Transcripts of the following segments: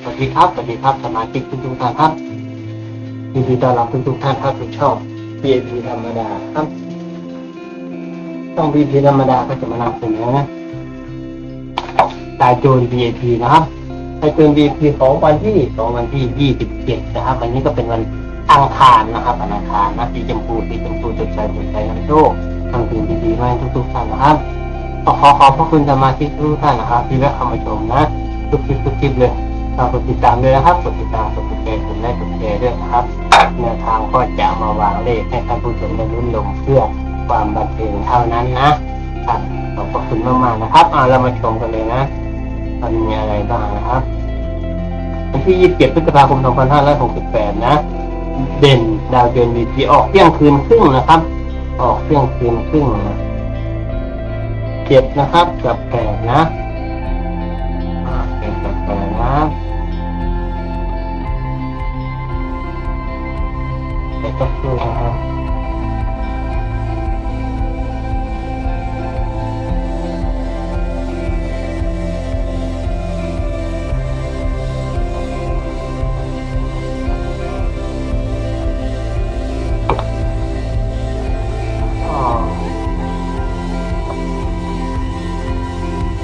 ดีครับสวัสดีครับสมาชิกทุกทุกๆท่านครับยินดีต้อนรับทุกทุกๆท่านครับทุกช่อง VIP ธรรมดาครับช่อง VIP ธรรมดาก็จะมานำเสนอตายโจร VIP นะครับตายโจร VIP ของวันที่ของวันที่ 27 นะครับ วันนี้ก็เป็นวันอังคารนะครับวันอังคารนะสีชมพูสีชมพูสดใสสดใสนำโชคทำสิ่งดีๆมาให้ทุกๆท่านนะครับขอขอขอบพระคุณสมาชิกทุกท่านนะครับ ที่แวะเข้ามาชมนะทุกคลิปทุกคลิปเลย ฝากกดติดตามด้วยนะครับ กดติดตาม กดติดใจกดไลค์กดแชร์ด้วยนะครับแนวทางก็จะมาวางเลขให้ท่านผู้ชมได้ลุ้นลมเพื่อความบันเทิงเท่านั้นนะครับขอบพระคุณมากๆนะครับอ่าเรามาชมกันเลยนะมันมีอะไรบ้างนะครับวันที่ 27พฤษภาคม 2568 นะ เด่นดาวเดือนวีทีออกเที่ยงคืนครึ่งนะครับ ออกเที่ยงคืนครึ่งนะเจ็ดนะครับ กับแปดนะ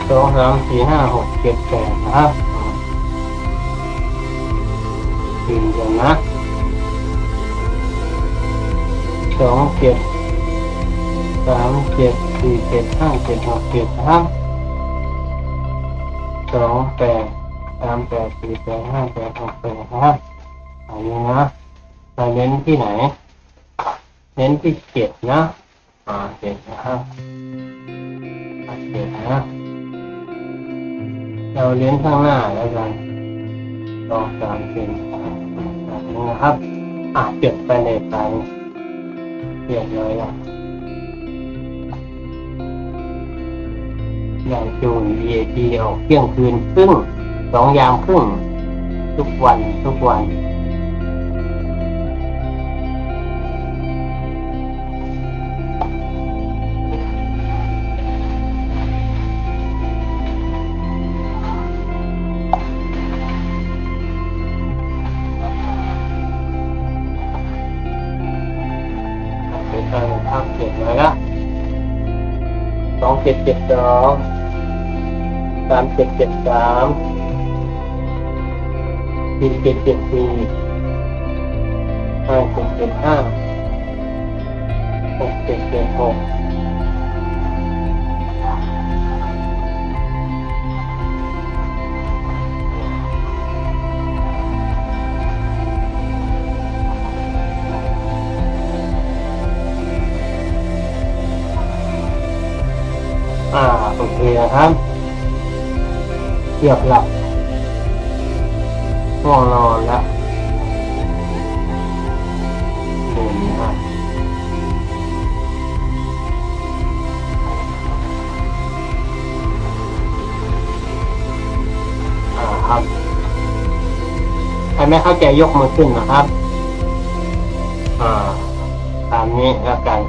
สองสามสี่ห้าหกเจ็ดแปดนะครับอ่ายืนยันนะสองเจ็ดสามเจ็ดสี่เจ็ดห้าเจ็ดหกเจ็ดนะครับสองแปดสามแปดสี่แปดห้าแปดหกแปดนะครับอันนี้นะเราเน้นที่ไหน เน้นที่เจ็ดนะอ่าเจ็ดนะครับเจ็ดนะ เราเลี้ยงข้างหน้าแล้วกันสองสามสี่แบบนี้นะครับอาจเก็บไปในไปเปลี่ยนเลยอะอย่างจูน VAT ออกเที่ยงคืนครึ่งสองยามครึ่งทุกวันทุกวัน ทับเจ็ดเลยละสองเจ็ดเจ็ดสองสามเจ็ดเจ็ดสามสี่เจ็ดเจ็ดสี่ห้าเจ็ดเจ็ดห้าหกเจ็ดเจ็ดหก อ่าโอเคนะครับเกียบหลับง่วงนอนแล้วเดินนะอ่าครับใครไม่เข้าใจยกมือขึ้นนะครับ อ่า ตามนี้แล้วกัน